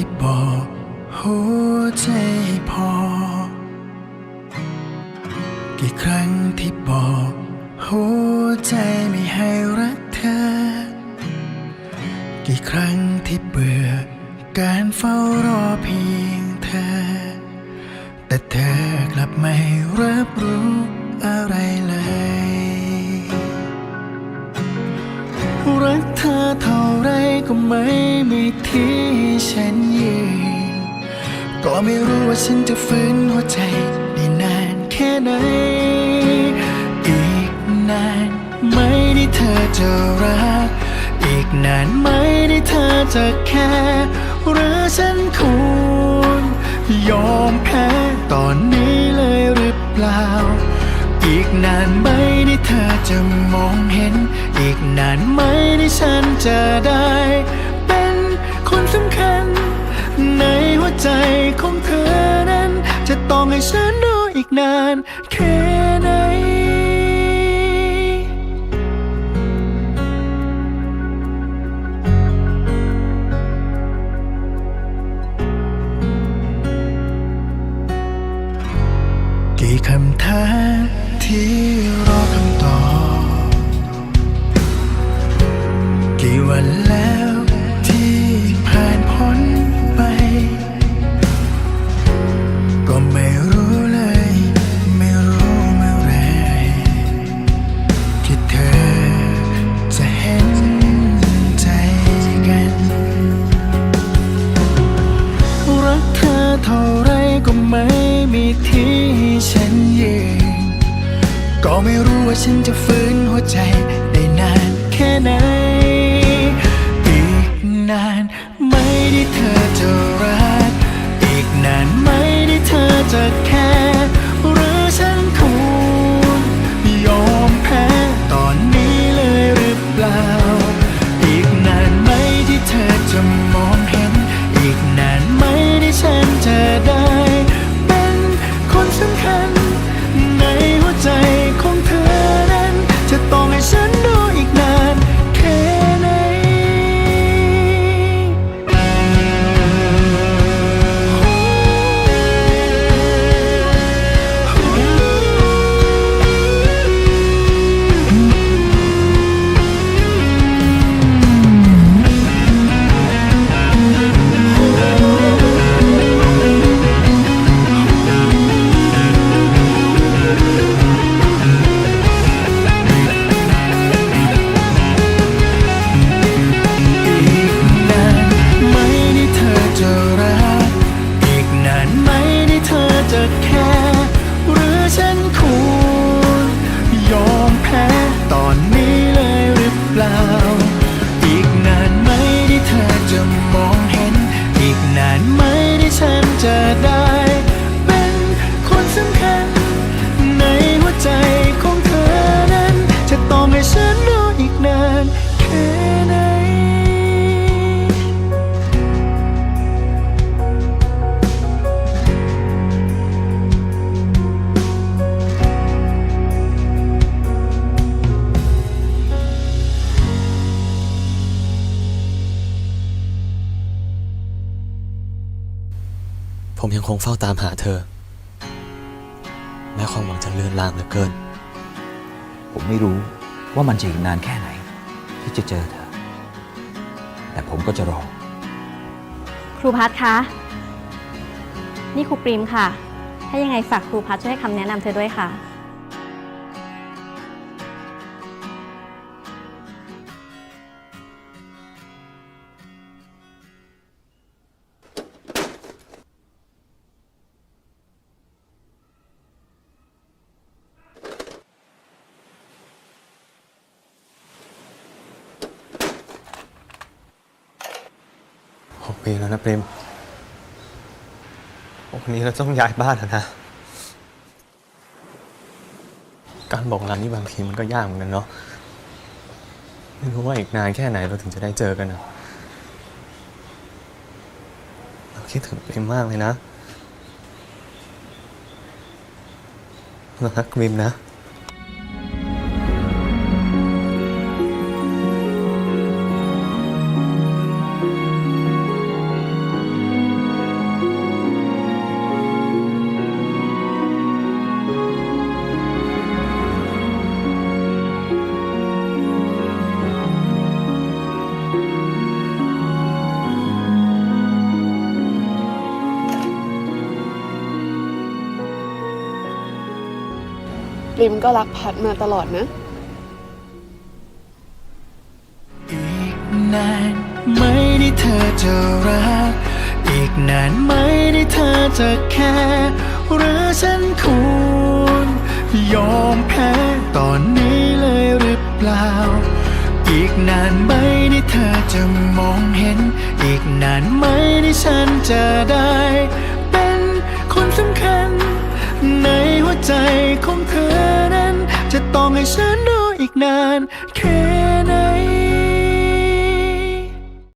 กี่ครั้งที่บอกหัวใจให้พอ กี่ครั้งที่บอกหัวใจไม่ให้รักเธอ กี่ครั้งที่เบื่อการเฝ้ารอเพียงเธอ แต่เธอกลับไม่รับรู้อะไรเลย ก็ไม่มีที่ฉันยืนก็ไม่รู้ว่าฉันจะฟื้นหัวใจได้นานแค่ไหน อีกนานไหม่ได้เธอจะรัก อีกนานไหม่ได้เธอจะแค่หรือฉันควรยอมแพ้ตอนนี้เลยหรือเปล่า อีกนานไหมที่เธอจะมองเห็น อีกนานไหมที่ฉันจะได้ เป็นคนสำคัญ ในหัวใจของเธอนั้น จะต้องให้ฉันรออีกนานแค่ไหนกี่คำถาม ที่รอคำตอบ กี่วันแล้ว ก็ไม่รู้ว่าฉันจะฟื้นหัวใจได้นานแค่ไหนอีกนาน ยังคงเฝ้าตามหาเธอ แม้ความหวังจะเลือนลางเหลือเกิน ผมไม่รู้ว่ามันจะอีกนานแค่ไหน ที่จะเจอเธอ แต่ผมก็จะรอ ครูพัฒคะ นี่ครูปริมค่ะ ถ้ายังไงฝากครูพัฒช่วยให้คำแนะนำเธอด้วยค่ะ ปีแล้วนะเปรมวันนี้เราต้องย้ายบ้านแล้วนะ การบอกลานี่บางทีมันก็ยากเหมือนกันเนาะ ไม่รู้ว่าอีกนานแค่ไหนเราถึงจะได้เจอกันนะเราคิดถึงเปรมมากเลยนะรารักเปรมนะ ริมก็รักแพทมาตลอดนะ อีกนานไหม่ได้เธอจะรัก อีกนานไหม่ได้เธอจะแค่หรือฉันควรยอมแพ้ตอนนี้เลยหรือเปล่า อีกนานไหมที่เธอจะมองเห็น อีกนานไหมที่ฉันจะได้ นานแค่